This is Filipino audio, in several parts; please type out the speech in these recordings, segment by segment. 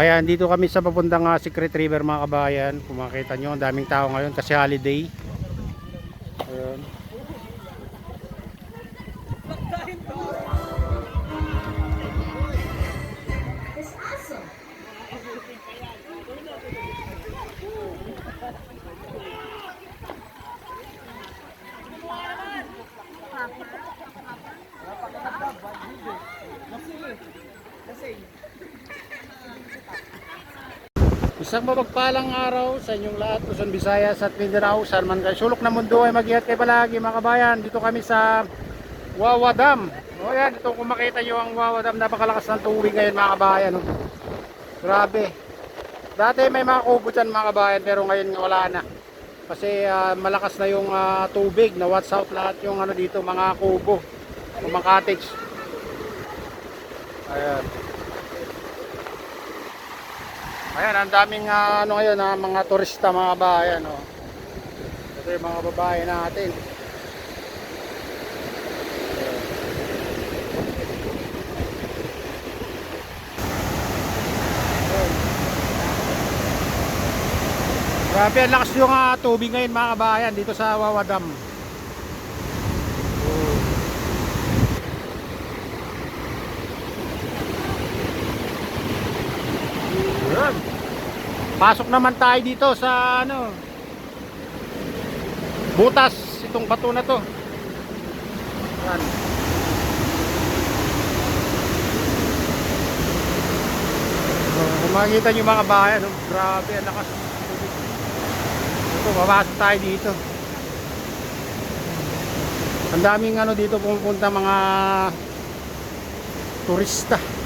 Kaya dito kami sa papuntang uh, Secret River mga kabayan. Kung makita nyo, ang daming tao ngayon kasi holiday. Ayun. Isang mapagpalang araw sa inyong lahat, Luzon, Visayas at Mindanao, saan man kayo sulok na mundo ay mag-ihat kayo palagi mga kabayan. Dito kami sa Wawa Dam. O yan, ito kung makita nyo ang Wawa Dam, napakalakas ng tubig ngayon mga kabayan. oh. Grabe. Dati may mga kubo dyan mga kabayan, pero ngayon nga wala na. Kasi ah, malakas na yung ah, tubig, na watch out lahat yung ano dito, mga kubo, mga cottage. Ayan. Ayan, ang daming ah, ano ngayon, ah, mga turista mga bayan. Oh. Ito yung mga babae natin. Grabe, ang lakas yung ah, tubig ngayon mga kabayan dito sa Wawa. Pasok naman tayo dito sa ano Butas itong bato na to. Yan. Oh, kung makikita nyo mga bayan, oh, grabe ang lakas. Ito, babasok tayo dito. Ang daming ano dito pumupunta mga turista.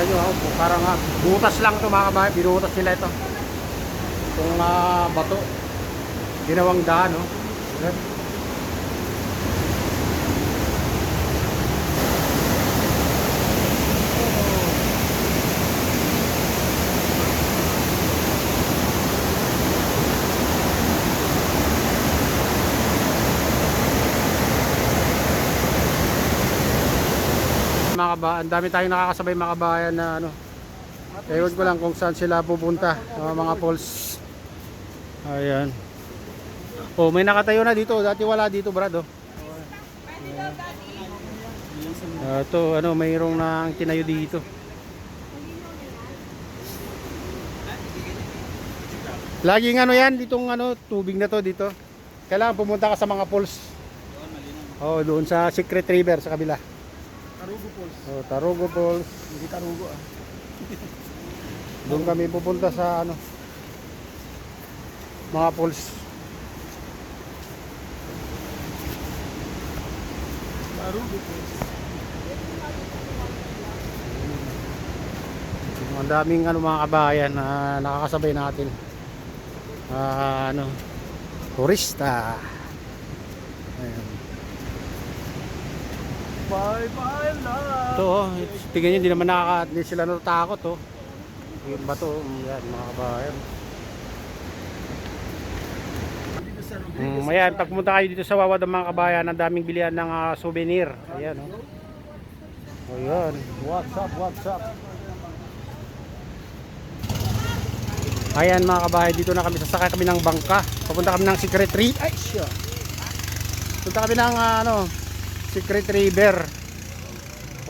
Nakita nyo, oh, parang ah, butas lang ito mga kabayan. Binutas nila ito. Itong ah, bato. Ginawang daan, no? Yan. Mga kabayan, dami tayong nakakasabay mga kabayan na ano. Ewan ko lang kung saan sila pupunta, mga mga falls. Ayan. Oh, may nakatayo na dito. Dati wala dito, Brad, oh. Ah, to, ano, mayroong nang tinayo dito. Laging ano yan, ditong ano, tubig na to dito. Kailangan pumunta ka sa mga falls. Oh, doon sa Secret River sa kabila. Tarugo Falls. Oh, Tarugo Falls. Hindi Tarugo ah. Doon kami pupunta sa ano mga falls. Tarugo Falls. Ang daming ano mga kabayan na nakakasabay natin. Ah, ano turista. Ayan. Bye bye love. Ito oh, tingnan niyo hindi naman nakaka hindi sila natatakot oh. Yung bato, mm, yan mga kabayan. Mm, ayan, pag pumunta kayo dito sa Wawad ng mga kabayan, ang daming bilihan ng ah, souvenir. Ayan, oh. Ayan, what's up, what's up? Ayan mga kabayan, dito na kami, sasakay kami ng bangka. Papunta kami ng Secret River. Ay, siya. Punta kami ng ah, ano, Secret River.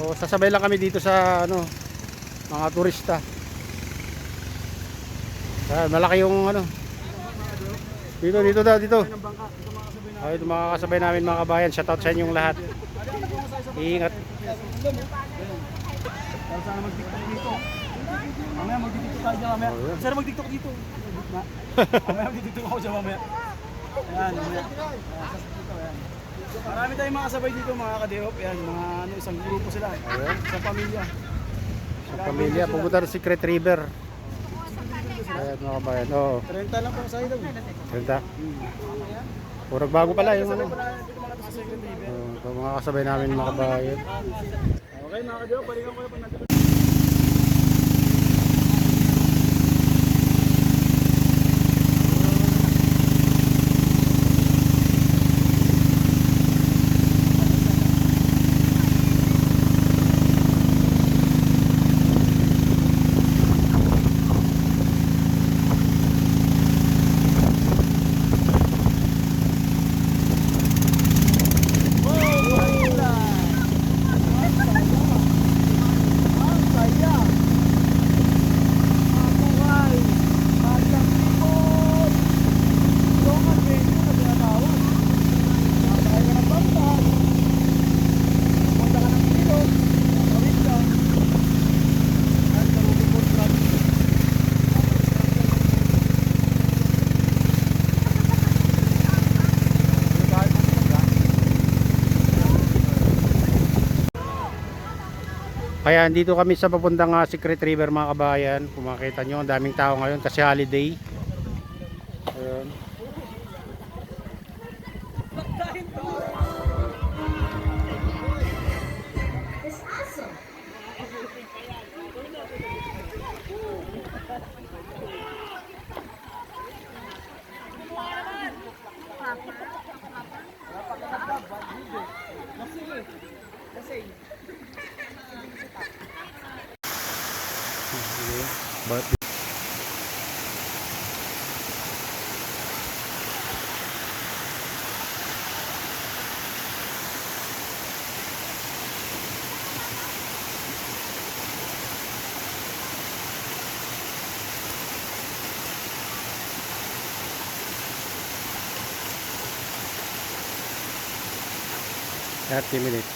O, sasabay lang kami dito sa ano, mga turista. Ayan, malaki yung ano. Dito, dito daw, dito. Ay, mga kasabay namin mga kabayan. Shoutout sa inyong lahat. Ingat. Para sana mag-tiktok dito. Mamaya mag-tiktok tayo dyan mamaya. Sana mag-tiktok dito. Mamaya mag-tiktok ako dyan mamaya. Ayan, mamaya. Marami tayong mga kasabay dito mga kadehop. Ayan, mga ano, isang grupo sila. Ayan. Isang pamilya. Sa pamilya, pupunta ng Secret River. Ayan mga kabayan. Oo. 30 lang po sa daw. Ganda. Purag bago pala yung ano. Dito mga kasabay namin mga kabayan. Okay mga kadehop, balikan ko na pag Kaya dito kami sa papuntang ah, Secret River mga kabayan. Kung nyo, ang daming tao ngayon kasi holiday. Ayun. 30 minutes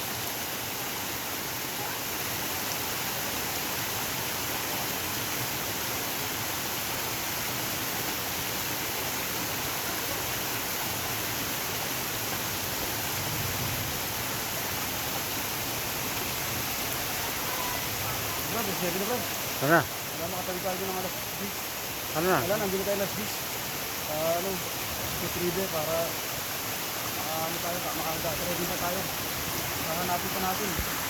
Bro, alas 9 na bro. Ano na? Wala makatabi tayo ng alas 10. Ano na? Wala, nandun tayo alas 10. Uh, ah, ano, 3 para Ready na tayo. Hahanapin pa natin.